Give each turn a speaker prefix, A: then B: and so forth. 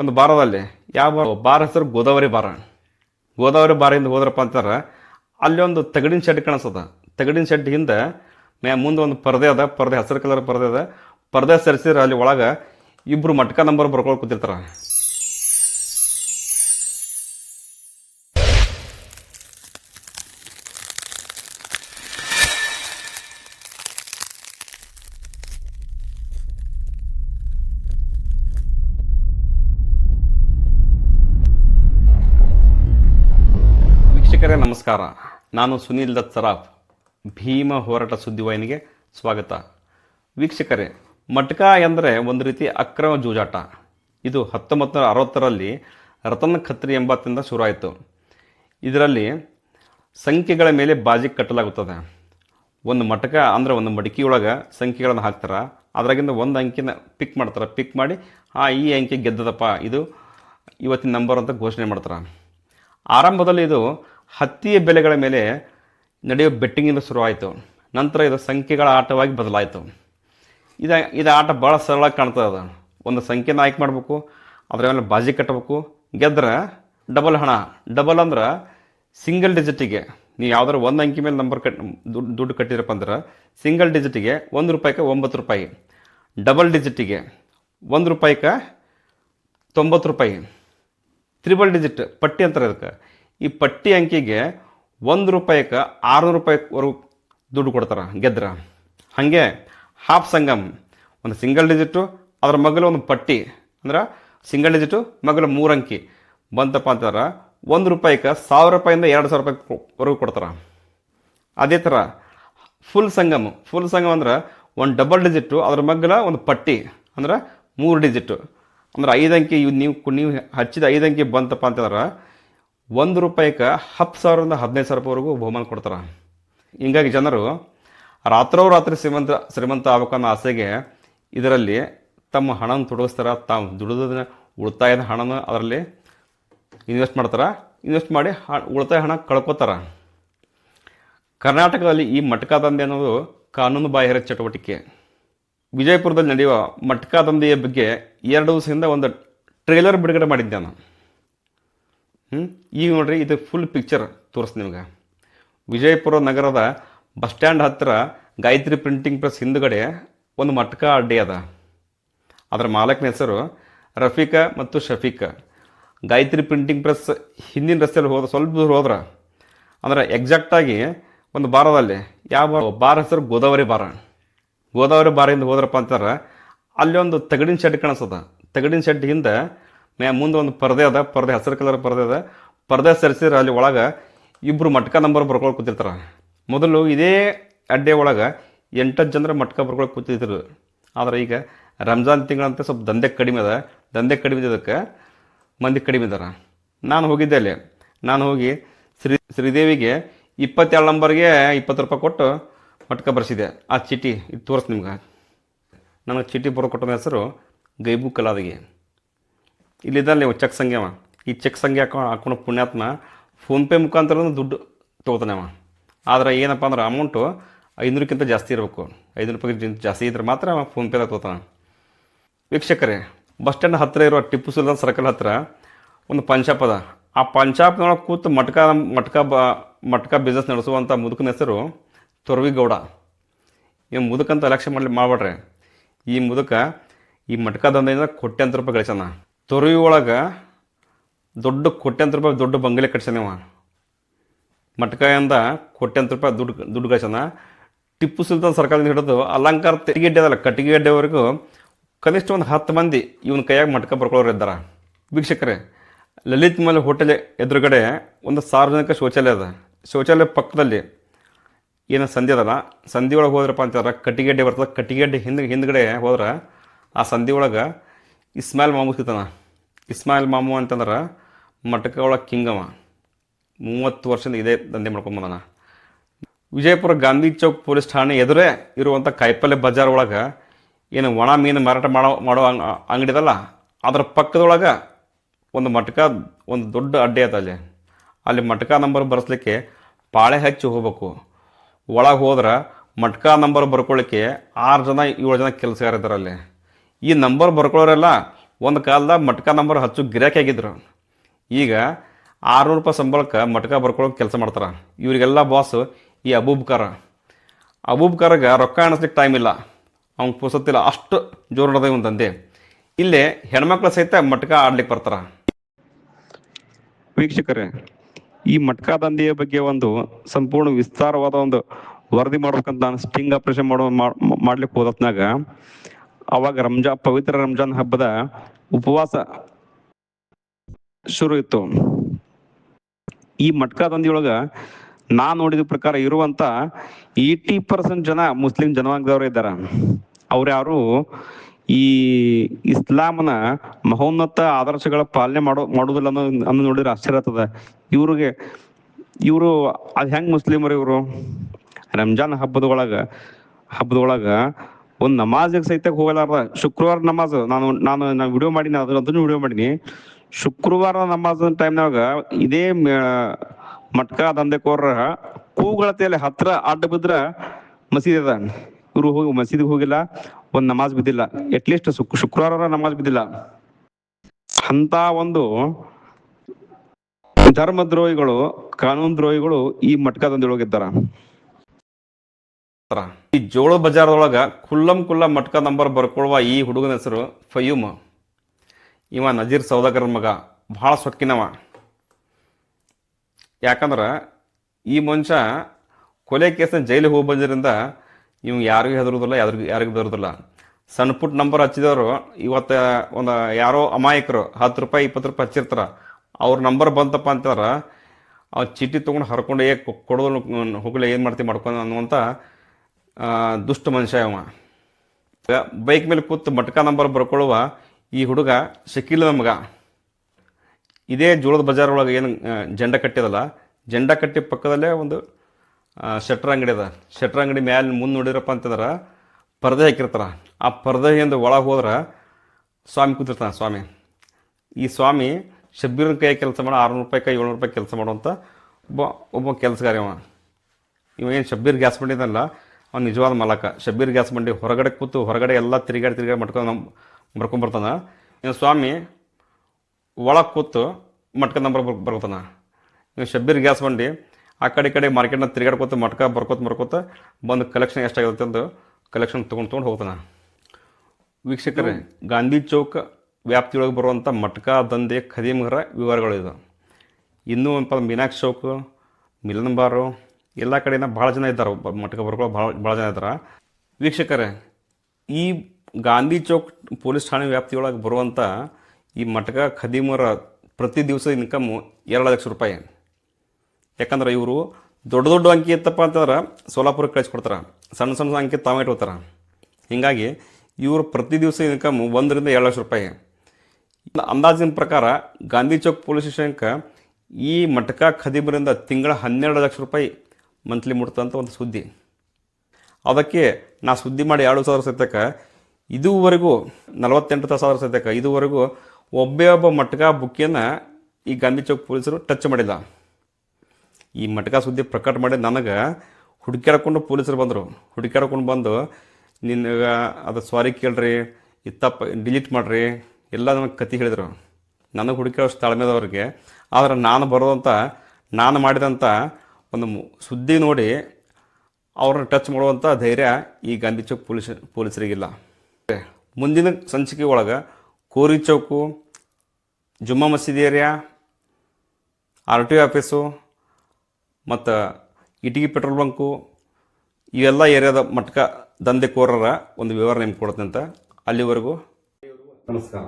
A: ಒಂದು ಬಾರದಲ್ಲಿ ಯಾವ ಬಾರ ಹೆಸರು? ಗೋದಾವರಿ ಬಾರ. ಗೋದಾವರಿ ಬಾರಿಂದ ಹೋದ್ರಪ್ಪ ಅಂತಾರೆ, ಅಲ್ಲಿ ಒಂದು ತಗಡಿನ ಶೆಡ್ ಕಾಣಿಸ್ತದ. ತಗಡಿನ ಶೆಡ್ ಹಿಂದೆ ಮ್ಯಾ ಮುಂದೆ ಒಂದು ಪರದೆ ಅದ, ಪರದೆ ಹಸಿರು ಕಲರ್ ಪರದೆ ಅದ. ಪರದೆ ಸರಿಸಿದ್ರೆ ಅಲ್ಲಿ ಒಳಗೆ ಇಬ್ಬರು ಮಟ್ಕ ನಂಬರ್ ಬರ್ಕೊಂಡು ಕೂತಿರ್ತಾರ. ನಮಸ್ಕಾರ. ನಾನು ಸುನೀಲ್ ದತ್ ಸರಾಫ್. ಭೀಮ ಹೋರಾಟ ಸುದ್ದಿವಾಹಿನಿಗೆ ಸ್ವಾಗತ. ವೀಕ್ಷಕರೇ, ಮಟ್ಕ ಎಂದರೆ ಒಂದು ರೀತಿ ಅಕ್ರಮ ಜೂಜಾಟ. ಇದು ಹತ್ತೊಂಬತ್ತು ನೂರ ಅರವತ್ತರಲ್ಲಿ ರತನ್ ಖತ್ರಿ ಎಂಬತ್ತಿಂದ ಶುರುವಾಯಿತು. ಇದರಲ್ಲಿ ಸಂಖ್ಯೆಗಳ ಮೇಲೆ ಬಾಜಿ ಕಟ್ಟಲಾಗುತ್ತದೆ. ಒಂದು ಮಟಕ ಅಂದರೆ ಒಂದು ಮಡಿಕೆಯೊಳಗೆ ಸಂಖ್ಯೆಗಳನ್ನು ಹಾಕ್ತಾರೆ. ಅದ್ರಾಗಿಂದ ಒಂದು ಅಂಕಿನ ಪಿಕ್ ಮಾಡ್ತಾರೆ. ಪಿಕ್ ಮಾಡಿ ಆ ಈ ಅಂಕಿ ಗೆದ್ದದಪ್ಪ. ಇದು ಇವತ್ತಿನ ನಂಬರ್ ಅಂತ ಘೋಷಣೆ ಮಾಡ್ತಾರೆ. ಆರಂಭದಲ್ಲಿ ಇದು ಹತ್ತಿಯ ಬೆಲೆಗಳ ಮೇಲೆ ನಡೆಯುವ ಬೆಟ್ಟಿಂಗಿಂದ ಶುರುವಾಯಿತು. ನಂತರ ಇದು ಸಂಖ್ಯೆಗಳ ಆಟವಾಗಿ ಬದಲಾಯಿತು. ಇದು ಇದು ಆಟ ಭಾಳ ಸರಳಾಗಿ ಕಾಣ್ತದೆ ಅದು. ಒಂದು ಸಂಖ್ಯೆನ ಆಯ್ಕೆ ಮಾಡಬೇಕು, ಅದರ ಮೇಲೆ ಬಾಜಿ ಕಟ್ಟಬೇಕು ಗೆದ್ರೆ ಡಬಲ್ ಹಣ. ಡಬಲ್ ಅಂದ್ರೆ ಸಿಂಗಲ್ ಡಿಜಿಟಿಗೆ ನೀವು ಯಾವ್ದಾರು ಒಂದು ಅಂಕಿ ಮೇಲೆ ನಂಬರ್ ಕಟ್ ದುಡ್ಡು ದುಡ್ಡು ಕಟ್ಟಿದ್ರಪ್ಪ ಅಂದ್ರೆ ಸಿಂಗಲ್ ಡಿಜಿಟಿಗೆ ಒಂದು ರೂಪಾಯಿಗೆ ಒಂಬತ್ತು ರೂಪಾಯಿ. ಡಬಲ್ ಡಿಜಿಟಿಗೆ ಒಂದು ರೂಪಾಯಿಗೆ ತೊಂಬತ್ತು ರೂಪಾಯಿ. ತ್ರಿಬಲ್ ಡಿಜಿಟ್ ಪಟ್ಟಿ ಅಂತಾರೆ ಅದಕ್ಕೆ ಈ ಪಟ್ಟಿ ಅಂಕಿಗೆ ಒಂದು ರೂಪಾಯಿಗೆ ಆರುನೂರು ರೂಪಾಯಿವರೆಗೂ ದುಡ್ಡು ಕೊಡ್ತಾರೆ, ಗೆದ್ರ. ಹಾಗೆ ಹಾಫ್ ಸಂಗಮ್, ಒಂದು ಸಿಂಗಲ್ ಡಿಜಿಟು, ಅದರ ಮಗಲು ಒಂದು ಪಟ್ಟಿ. ಅಂದ್ರೆ ಸಿಂಗಲ್ ಡಿಜಿಟು, ಮಗಲು ಮೂರು ಅಂಕಿ. ಬಂತಪ್ಪ ಅಂತಂದ್ರೆ ಒಂದು ರೂಪಾಯಿಗೆ ಸಾವಿರ ರೂಪಾಯಿಂದ ಎರಡು ಸಾವಿರ ರೂಪಾಯಿವರೆಗೂ ಕೊಡ್ತಾರೆ. ಅದೇ ಥರ ಫುಲ್ ಸಂಗಮ್ ಫುಲ್ ಸಂಗಮ್ ಅಂದ್ರೆ ಒಂದು ಡಬಲ್ ಡಿಜಿಟು, ಅದ್ರ ಮಗ್ಗಲ ಒಂದು ಪಟ್ಟಿ. ಅಂದ್ರೆ ಮೂರು ಡಿಜಿಟು. ಅಂದ್ರೆ ಐದು ಅಂಕಿ ನೀವು ನೀವು ಹಚ್ಚಿದ ಐದು ಅಂಕಿ ಬಂತಪ್ಪ ಅಂತಂದ್ರೆ ಒಂದು ರೂಪಾಯಿಗೆ ಹತ್ತು ಸಾವಿರದಿಂದ ಹದಿನೈದು ಸಾವಿರ ರೂಪಾಯಿವರೆಗೂ ಬಹುಮಾನ ಕೊಡ್ತಾರೆ. ಹಿಂಗಾಗಿ ಜನರು ರಾತ್ರೋ ರಾತ್ರಿ ಶ್ರೀಮಂತ ಶ್ರೀಮಂತ ಆಗ್ಬೇಕನ್ನೋ ಆಸೆಗೆ ಇದರಲ್ಲಿ ತಮ್ಮ ಹಣವನ್ನು ತೊಡಗಿಸ್ತಾರೆ. ತಾವು ದುಡಿದ ಉಳಿತಾಯದ ಹಣನ ಅದರಲ್ಲಿ ಇನ್ವೆಸ್ಟ್ ಮಾಡ್ತಾರೆ. ಇನ್ವೆಸ್ಟ್ ಮಾಡಿ ಉಳಿತಾಯ ಹಣ ಕಳ್ಕೊತಾರೆ. ಕರ್ನಾಟಕದಲ್ಲಿ ಈ ಮಟ್ಕಾ ದಂಧೆ ಅನ್ನೋದು ಕಾನೂನು ಬಾಹಿರ ಚಟುವಟಿಕೆ. ವಿಜಯಪುರದಲ್ಲಿ ನಡೆಯುವ ಮಟ್ಕಾ ದಂಧೆಯ ಬಗ್ಗೆ ಎರಡು ದಿವಸದಿಂದ ಒಂದು ಟ್ರೇಲರ್ ಬಿಡುಗಡೆ ಮಾಡಿದ್ದೆ ನಾನು. ಈಗ ನೋಡ್ರಿ, ಇದು ಫುಲ್ ಪಿಕ್ಚರ್ ತೋರಿಸ್ತೀನಿ ನಿಮ್ಗೆ. ವಿಜಯಪುರ ನಗರದ ಬಸ್ ಸ್ಟ್ಯಾಂಡ್ ಹತ್ತಿರ ಗಾಯತ್ರಿ ಪ್ರಿಂಟಿಂಗ್ ಪ್ರೆಸ್ ಹಿಂದುಗಡೆ ಒಂದು ಮಟ್ಕ ಅಡ್ಡಿ ಅದ. ಅದರ ಮಾಲಕನ ಹೆಸರು ರಫೀಕಾ ಮತ್ತು ಶಫೀಕ. ಗಾಯತ್ರಿ ಪ್ರಿಂಟಿಂಗ್ ಪ್ರೆಸ್ ಹಿಂದಿನ ರಸ್ತೆಯಲ್ಲಿ ಹೋದ, ಸ್ವಲ್ಪ ದೂರ ಹೋದ್ರೆ. ಅಂದರೆ ಎಕ್ಸಾಕ್ಟಾಗಿ ಒಂದು ಬಾರದಲ್ಲಿ, ಯಾವ ಬಾರ ಬಾರ್ ಹೆಸರು ಗೋದಾವರಿ ಬಾರ. ಗೋದಾವರಿ ಬಾರಿಂದ ಹೋದ್ರಪ್ಪ ಅಂತಾರೆ ಅಲ್ಲಿ ಒಂದು ತಗಡಿನ ಶೆಡ್ ಕಾಣಿಸ್ತದ. ತಗಡಿನ ಶೆಡ್ ಹಿಂದೆ ಮ್ಯಾ ಮುಂದೆ ಒಂದು ಪರದೆ ಅದ, ಪರದೆ, ಹಸಿರು ಕಲರ್ ಪರದೆ ಅದ. ಪರದೆ ಸರಿಸಿದ್ರೆ ಅಲ್ಲಿ ಒಳಗೆ ಇಬ್ಬರು ಮಟ್ಕ ನಂಬರ್ ಬರ್ಕೊಳಕ್ಕೆ ಕೂತಿರ್ತಾರೆ. ಮೊದಲು ಇದೇ ಅಡ್ಡೆ ಒಳಗೆ ಎಂಟತ್ತು ಜನರ ಮಟ್ಕ ಬರ್ಕೊಳಕ್ಕೆ ಕೂತಿದ್ರು. ಆದರೆ ಈಗ ರಂಜಾನ್ ತಿಂಗಳಂತ ಸ್ವಲ್ಪ ದಂಧೆ ಕಡಿಮೆ ಅದ. ದಂಧೆ ಕಡಿಮೆ ಇದಕ್ಕೆ ಮಂದಿ ಕಡಿಮೆ ಇದಾರೆ ನಾನು ಹೋಗಿದ್ದೆ ಅಲ್ಲಿ. ನಾನು ಹೋಗಿ ಶ್ರೀ, ಶ್ರೀದೇವಿಗೆ ಇಪ್ಪತ್ತೇಳು ನಂಬರ್ಗೆ ಇಪ್ಪತ್ತು ರೂಪಾಯಿ ಕೊಟ್ಟು ಮಟ್ಕ ಬರ್ಸಿದೆ ಆ ಚೀಟಿ, ಇದು ತೋರಿಸ್ ನಿಮ್ಗೆ. ನನಗೆ ಚೀಟಿ ಬರೋ ಕೊಟ್ಟ ಹೆಸರು ಗೈಬು ಕಲಾದಿಗೆ ಇಲ್ಲಿದ್ದಲ್ಲಿ ಚೆಕ್ ಸಂಖ್ಯೆ ಅವ. ಈ ಚೆಕ್ ಸಂಖ್ಯೆ ಹಾಕೋ ಹಾಕೊಂಡು ಪುಣ್ಯಾತ್ಮ ಫೋನ್ಪೇ ಮುಖಾಂತರ ದುಡ್ಡು ತೊಗೋತಾನೆ ಅವ. ಆದರೆ ಏನಪ್ಪ ಅಂದ್ರೆ ಅಮೌಂಟು ಐನೂರಕ್ಕಿಂತ ಜಾಸ್ತಿ ಇರಬೇಕು. ಐನೂರು ರೂಪಾಯಿ ಜಾಸ್ತಿ ಇದ್ರೆ ಮಾತ್ರ ಅವ ಫೋನ್ಪೇದಾಗ ತೊಗೋತಾನೆ. ವೀಕ್ಷಕರೇ ಬಸ್ ಸ್ಟ್ಯಾಂಡ್ ಹತ್ತಿರ ಇರುವ ಟಿಪ್ಪು ಸುಲ್ತಾನ್ ಸರ್ಕಲ್ ಹತ್ತಿರ ಒಂದು ಪಂಚಾಪ್ ಅದ. ಆ ಪಂಚಾಪ್ನೊಳಗೆ ಕೂತು ಮಟ್ಕ ಮಟ್ಕ ಬ ಮಟ್ಕ ಬಿಸ್ನೆಸ್ ನಡೆಸುವಂಥ ಮುದುಕನ ಹೆಸರು ತೊರವಿಗೌಡ. ಈ ಮುದುಕಂತ ಅಲಕ್ಷ್ಯ ಮಾಡಲಿ ಮಾಡ್ಬೇಡ್ರಿ. ಈ ಮುದುಕ ಈ ಮಟ್ಕ ದಂಧೆಯಿಂದ ಕೋಟ್ಯಾಂತರ ರೂಪಾಯಿ ಗಳಿಸ್ಯಾನ. ತೊರವಿ ಒಳಗೆ ದೊಡ್ಡ ಕೋಟ್ಯಾಂತರ ರೂಪಾಯಿ ದೊಡ್ಡ ಬಂಗಲೆ ಕಟ್ಸನೇವ ಮಟ್ಕಾಯಿಂದ ಕೋಟ್ಯಾಂತರ ರೂಪಾಯಿ ದುಡ್ಡು ದುಡ್ಡು ಕಳ್ಸನ ಟಿಪ್ಪು ಸುಲ್ತಾನ್ ಸರ್ಕಾರದಿಂದ ಹಿಡಿದು ಅಲಂಕಾರ ಕಟ್ಟಿಗೆಡ್ಡೆ ಅದಲ್ಲ ಕಟ್ಟಿಗೆಡ್ಡೆವರೆಗೂ ಕನಿಷ್ಠ ಒಂದು ಹತ್ತು ಮಂದಿ ಇವನ ಕೈಯಾಗಿ ಮಟ್ಕ ಬರ್ಕೊಳ್ಳೋರು ಇದ್ದಾರೆ. ವೀಕ್ಷಕರೇ, ಲಲಿತ್ ಮಲ್ ಹೋಟೆಲ್ ಎದುರುಗಡೆ ಒಂದು ಸಾರ್ವಜನಿಕ ಶೌಚಾಲಯ ಅದ. ಶೌಚಾಲಯ ಪಕ್ಕದಲ್ಲಿ ಏನು ಸಂಧಿ ಅದಲ್ಲ. ಸಂಧಿ ಒಳಗೆ ಹೋದ್ರಪ್ಪ ಅಂತಾರೆ ಕಟ್ಟಿಗೆಡ್ಡೆ ಬರ್ತದೆ. ಕಟ್ಟಿಗೆಡ್ಡೆ ಹಿಂದೆ, ಹಿಂದ್ಗಡೆ ಹೋದ್ರೆ ಆ ಸಂಧಿ ಒಳಗೆ ಇಸ್ಮಾಯಿಲ್ ಮಾಮು ಇಸ್ಮಾಯಿಲ್ ಮಾಮು ಅಂತಂದ್ರೆ ಮಟಕ ಒಳಗೆ ಕಿಂಗವ. ಮೂವತ್ತು ವರ್ಷದಿಂದ ಇದೇ ದಂಧೆ ಮಾಡ್ಕೊಂಬಂದಾನ ವಿಜಯಪುರ ಗಾಂಧಿ ಚೌಕ್ ಪೊಲೀಸ್ ಠಾಣೆ ಎದುರೇ ಇರುವಂಥ ಕಾಯಿಪಲ್ಲೆ ಬಜಾರ್ ಒಳಗೆ ಏನು ಒಣ ಮೀನು ಮಾರಾಟ ಮಾಡೋ ಮಾಡೋ ಅಂಗಡಿದಲ್ಲ, ಅದರ ಪಕ್ಕದೊಳಗೆ ಒಂದು ಮಟಕ, ಒಂದು ದೊಡ್ಡ ಅಡ್ಡೆ ಆಯ್ತು ಅಲ್ಲಿ. ಅಲ್ಲಿ ಮಟಕ ನಂಬರ್ ಬರೆಸ್ಲಿಕ್ಕೆ ಪಾಳೆ ಹಚ್ಚಿ ಹೋಗ್ಬೇಕು. ಒಳಗೆ ಹೋದ್ರೆ ಮಟ್ಕ ನಂಬರ್ ಬರ್ಕೊಳ್ಳಿಕ್ಕೆ ಆರು ಜನ, ಏಳು ಜನ ಕೆಲಸಗಾರ ಇದ್ದಾರೆ ಅಲ್ಲಿ. ಈ ನಂಬರ್ ಬರ್ಕೊಳ್ಳೋರೆಲ್ಲ ಒಂದು ಕಾಲದಾಗ ಮಟ್ಕ ನಂಬರ್ ಹಚ್ಚು ಗಿರಾಕಿ ಆಗಿದ್ರು. ಈಗ ಆರುನೂರು ರೂಪಾಯಿ ಸಂಬಳಕ್ಕೆ ಮಟ್ಕ ಬರ್ಕೊಳ್ಳೋಕೆ ಕೆಲಸ ಮಾಡ್ತಾರೆ. ಇವರಿಗೆಲ್ಲ ಬಾಸ್ ಈ ಅಬೂಬ್ಕಾರ ಅಬೂಬ್ಕಾರಗೆ ರೊಕ್ಕ ಅಣಿಸ್ಲಿಕ್ಕೆ ಟೈಮ್ ಇಲ್ಲ. ಅವ್ನು ಪುಸತ್ತಿಲ್ಲ ಅಷ್ಟು ಜೋರು ನಡೆದ ಇವನ್ ದಂಧೆ. ಇಲ್ಲೇ ಹೆಣ್ಮಕ್ಳು ಸಹಿತ ಮಟ್ಕ ಆಡ್ಲಿಕ್ಕೆ ಬರ್ತಾರ. ವೀಕ್ಷಕರೇ, ಈ ಮಟ್ಕಾ ದಂಧೆಯ ಬಗ್ಗೆ ಒಂದು ಸಂಪೂರ್ಣ ವಿಸ್ತಾರವಾದ ಒಂದು ವರದಿ ಮಾಡ್ಬೇಕಂತ ನಾನು ಸ್ಟಿಂಗ್ ಆಪರೇಷನ್ ಮಾಡ್- ಮಾಡ್ಲಿಕ್ಕೆ ಹೋದತ್ನಾಗ ಅವಾಗ ರಂಜಾನ್ ಪವಿತ್ರ ರಂಜಾನ್ ಹಬ್ಬದ ಉಪವಾಸ ಶುರು ಇತ್ತು. ಈ ಮಟ್ಕಾ ದಂದಿಯೊಳಗ ನಾ ನೋಡಿದ ಪ್ರಕಾರ ಇರುವಂತ ಏಯ್ಟಿ ಪರ್ಸೆಂಟ್ ಜನ ಮುಸ್ಲಿಂ ಜನಾಂಗದವರು ಇದ್ದಾರ. ಅವ್ರು ಯಾರು ಈ ಇಸ್ಲಾಮನ ಮಹೋನ್ನತ ಆದರ್ಶಗಳ ಪಾಲನೆ ಮಾಡೋ ಮಾಡೋದಿಲ್ಲ ಅನ್ನೋ ಅನ್ನೋ ನೋಡಿದ್ರೆ ಆಶ್ಚರ್ಯ ಆಗ್ತದ. ಇವ್ರಿಗೆ, ಇವರು ಅದು ಹೆಂಗ್ ಮುಸ್ಲಿಮರು ಇವರು? ರಂಜಾನ್ ಹಬ್ಬದೊಳಗ ಹಬ್ಬದೊಳಗ ಒಂದ್ ನಮಾಜಿಗೆ ಸಹಿತ ಹೋಗಲಾರ ಶುಕ್ರವಾರ ನಮಾಜ್. ನಾನು ನಾನು ನಾನು ವಿಡಿಯೋ ಮಾಡೀನಿ ಅದ್ರ ಅದನ್ನು ವಿಡಿಯೋ ಮಾಡೀನಿ. ಶುಕ್ರವಾರ ನಮಾಜ್ ಟೈಮ್ನಾಗ ಇದೇ ಮಟ್ಕ ದಂಧೆಕೋರ ಕೂಗಳತೆಯಲ್ಲಿ ಹತ್ರ ಅಡ್ಡ ಬಿದ್ರ ಮಸೀದಿ ಅದ. ಇವರು ಹೋಗಿ ಮಸೀದಿಗೆ ಹೋಗಿಲ್ಲ, ಒಂದು ನಮಾಜ್ ಬಿದ್ದಿಲ್ಲ. ಅಟ್ಲೀಸ್ಟ್ ಶುಕ್ರವಾರ ನಮಾಜ್ ಬಿದ್ದಿಲ್ಲ. ಅಂತ ಒಂದು ಧರ್ಮದ್ರೋಹಿಗಳು, ಕಾನೂನು ದ್ರೋಹಿಗಳು ಈ ಮಟ್ಕಾ ದಂಧೆಯೊಳಗಿದ್ದಾರ ಈ ಜೋಳ ಬಜಾರದೊಳಗ ಕುಲ್ಲಂ ಕುಲ್ಲ ಮಟ್ಕ ನಂಬರ್ ಬರ್ಕೊಳ್ಳುವ ಈ ಹುಡುಗನ ಹೆಸರು ಫಯೂಮ್. ಇವ ನಜೀರ್ ಸೌದಾಗರ ಮಗ. ಭಾಳ ಸೊಕ್ಕಿನವ. ಯಾಕಂದ್ರೆ ಈ ಮನುಷ್ಯ ಕೊಲೆ ಕೇಸ್ನ ಜೈಲಿಗೆ ಹೋಗಿ ಬಂದಿರಿಂದ ಇವ್ ಯಾರಿಗೂ ಹೆದರುದಿಲ್ಲ, ಯಾರಿಗೂ ಯಾರಿಗೂ ಬರೋದಿಲ್ಲ ಸಣ್ಣ ಪುಟ್ಟ ನಂಬರ್ ಹಚ್ಚಿದವರು ಇವತ್ತು ಒಂದು ಯಾರೋ ಅಮಾಯಕರು, ಹತ್ತು ರೂಪಾಯಿ, ಇಪ್ಪತ್ತು ರೂಪಾಯಿ ಹಚ್ಚಿರ್ತಾರ. ಅವ್ರ ನಂಬರ್ ಬಂತಪ್ಪ ಅಂತಂದ್ರೆ ಆ ಚೀಟಿ ತೊಗೊಂಡು ಹರ್ಕೊಂಡು ಏ ಕೊಡೋದು ಹೋಗಲಿ ಏನು ಮಾಡ್ತೀವಿ ಮಾಡ್ಕೊಂಡು ಅನ್ನುವಂಥ ದುಷ್ಟ ಮನುಷ್ಯ ಅವ. ಬೈಕ್ ಮೇಲೆ ಕೂತು ಮಟ್ಕ ನಂಬರ್ ಬರ್ಕೊಳ್ಳುವ ಈ ಹುಡುಗ ಸಿಕ್ಕಿಲ್ಲ ಮಗ. ಇದೇ ಜೋಳದ ಬಜಾರ್ ಒಳಗೆ ಏನು ಜಂಡ ಕಟ್ಟಿದಲ್ಲ, ಜಂಡ ಕಟ್ಟಿ ಪಕ್ಕದಲ್ಲೇ ಒಂದು ಶೆಟ್ರ ಅಂಗಡಿ ಅದ. ಶೆಟ್ರ್ ಅಂಗಡಿ ಮ್ಯಾಲೆ ಮುಂದೆ ನೋಡಿರಪ್ಪ ಅಂತಂದ್ರೆ ಪರ್ದೆ ಹಾಕಿರ್ತಾರೆ. ಆ ಪರ್ದೆಯಿಂದ ಒಳಗೆ ಹೋದ್ರೆ ಸ್ವಾಮಿ ಕೂತಿರ್ತಾನೆ, ಸ್ವಾಮಿ. ಈ ಸ್ವಾಮಿ ಶಬ್ಬೀರನ ಕೈ ಕೆಲಸ ಮಾಡೋ, ಆರುನೂರು ರೂಪಾಯಿ ಕೈ, ಏಳ್ನೂರು ರೂಪಾಯಿ ಕೆಲಸ ಮಾಡುವಂಥ ಒಬ್ಬ ಒಬ್ಬ ಕೆಲಸಗಾರ ಇವ ಏನು ಶಬ್ಬೀರ್ ಗ್ಯಾಸ್ ಬಂಡಿ ಇದಲ್ಲ ಅವ್ನು ನಿಜವಾದ ಮಲಕ. ಶಬ್ಬೀರ್ ಗ್ಯಾಸ್ ಬಂಡಿ ಹೊರಗಡೆ ಕೂತು ಹೊರಗಡೆ ಎಲ್ಲ ತಿರುಗಾಡಿ ತಿರುಗಾಡಿ ಮಟ್ಕೊಂಡು ನಮ್ಮ ಬರ್ಕೊಂಬರ್ತಾನ ಇನ್ನು ಸ್ವಾಮಿ ಒಳಗೆ ಕೂತು ಮಟ್ಕ ನಂಬರ್ ಬರ್ ಬರ್ತಾನ. ಇನ್ನು ಶಬ್ಬೀರ್ ಗ್ಯಾಸ್ ಬಂಡಿ ಆ ಕಡೆ ಕಡೆ ಮಾರ್ಕೆಟ್ನ ತಿರುಗಾಡ್ಕೊತ ಮಟ್ಕ ಬರ್ಕೋತ ಬರ್ಕೋತ ಬಂದು ಕಲೆಕ್ಷನ್ ಎಷ್ಟಾಗುತ್ತೆ ಅಂತ ಕಲೆಕ್ಷನ್ ತೊಗೊಂಡು ತೊಗೊಂಡು ಹೋಗ್ತಾನೆ. ವೀಕ್ಷಕರೇ, ಗಾಂಧಿ ಚೌಕ್ ವ್ಯಾಪ್ತಿಯೊಳಗೆ ಬರುವಂಥ ಮಟ್ಕ, ದಂಧೆ ಖದೀಮರ ವಿವರಗಳು ಇದು. ಇನ್ನೂ ಒಂದು ಮೀನಾಕ್ಷಿ ಚೌಕ್ ಮಿಲನ್ ಬಾರು ಎಲ್ಲ ಕಡೆಯಿಂದ ಭಾಳ ಜನ ಇದ್ದಾರೆ ಮಟ್ಟಕ್ಕೆ ಬರ್ಕೊಳ್ಳೋ ಭಾಳ ಭಾಳ ಜನ ಇದ್ದಾರೆ. ವೀಕ್ಷಕರೇ, ಈ ಗಾಂಧಿ ಚೌಕ್ ಪೊಲೀಸ್ ಠಾಣೆ ವ್ಯಾಪ್ತಿಯೊಳಗೆ ಬರುವಂಥ ಈ ಮಟ್ಕ ಖದೀಮರ ಪ್ರತಿ ದಿವಸ ಇನ್ಕಮ್ಮು ಎರಡು ಲಕ್ಷ ರೂಪಾಯಿ. ಯಾಕಂದ್ರೆ ಇವರು ದೊಡ್ಡ ದೊಡ್ಡ ಅಂಕಿ ಇತ್ತಪ್ಪ ಅಂತಂದ್ರೆ ಸೋಲಾಪುರಕ್ಕೆ ಕಳಿಸ್ಕೊಡ್ತಾರೆ. ಸಣ್ಣ ಸಣ್ಣ ಅಂಕಿ ತಾವೇ ಇಟ್ಕೋತಾರೆ. ಹೀಗಾಗಿ ಇವರು ಪ್ರತಿ ದಿವಸ ಇನ್ಕಮ್ ಒಂದರಿಂದ ಎರಡು ಲಕ್ಷ ರೂಪಾಯಿ. ಅಂದಾಜಿನ ಪ್ರಕಾರ ಗಾಂಧಿ ಚೌಕ್ ಪೊಲೀಸ್ ಸ್ಟೇಷನ್ಗೆ ಈ ಮಟ್ಕ ಖದೀಮರಿಂದ ತಿಂಗಳ ಹನ್ನೆರಡು ಲಕ್ಷ ರೂಪಾಯಿ ಮಂತ್ಲಿ ಮುಟ್ತಂತ ಒಂದು ಸುದ್ದಿ. ಅದಕ್ಕೆ ನಾ ಸುದ್ದಿ ಮಾಡಿ ಎರಡು ಸಾವಿರ ಸತ್ಯಕ ಇದುವರೆಗೂ, ನಲವತ್ತೆಂಟು ಸಾವಿರ ಸತ್ಯಕ ಇದುವರೆಗೂ ಒಬ್ಬೇ ಒಬ್ಬ ಮಟ್ಕ ಬುಕ್ಕಿಯನ್ನು ಈ ಗಾಂಧಿ ಚೌಕ್ ಪೊಲೀಸರು ಟಚ್ ಮಾಡಿಲ್ಲ. ಈ ಮಟ್ಕ ಸುದ್ದಿ ಪ್ರಕಟ ಮಾಡಿ ನನಗೆ ಹುಡುಕ್ಯಾಡ್ಕೊಂಡು ಪೊಲೀಸರು ಬಂದರು. ಹುಡುಕ್ಯಾಡ್ಕೊಂಡು ಬಂದು ನಿನಗೆ ಅದು ಸಾರಿ ಕೇಳ್ರಿ ಇತ್ತಪ್ಪ ತಪ್ಪು ಡಿಲೀಟ್ ಮಾಡಿರಿ, ಎಲ್ಲ ನನಗೆ ಕತೆ ಹೇಳಿದರು. ನನಗೆ ಹುಡುಕ್ಯಾಡೋಷ್ಟು ತಾಳ್ಮೆದವ್ರಿಗೆ ಆದರೆ ನಾನು ಬರೋದಂತ, ನಾನು ಮಾಡಿದಂಥ ಒಂದು ಸುದ್ದಿ ನೋಡಿ ಅವ್ರನ್ನ ಟಚ್ ಮಾಡುವಂಥ ಧೈರ್ಯ ಈ ಗಾಂಧಿ ಚೌಕ್ ಪೊಲೀಸ್ ಪೊಲೀಸರಿಗಿಲ್ಲ. ಮುಂದಿನ ಸಂಚಿಕೆ ಒಳಗೆ Kori Chowk, Jumma Masjid area R T O office, ಮತ್ತು ಇಟಗಿ ಪೆಟ್ರೋಲ್ ಬಂಕು, ಇವೆಲ್ಲ ಏರಿಯಾದ ಮಟ್ಕ ದಂಧೆಕೋರರ ಒಂದು ವಿವರ ನಿಮ್ಗೆ ಕೊಡುತ್ತೆ ಅಂತ ಅಲ್ಲಿವರೆಗೂ. ನಮಸ್ಕಾರ.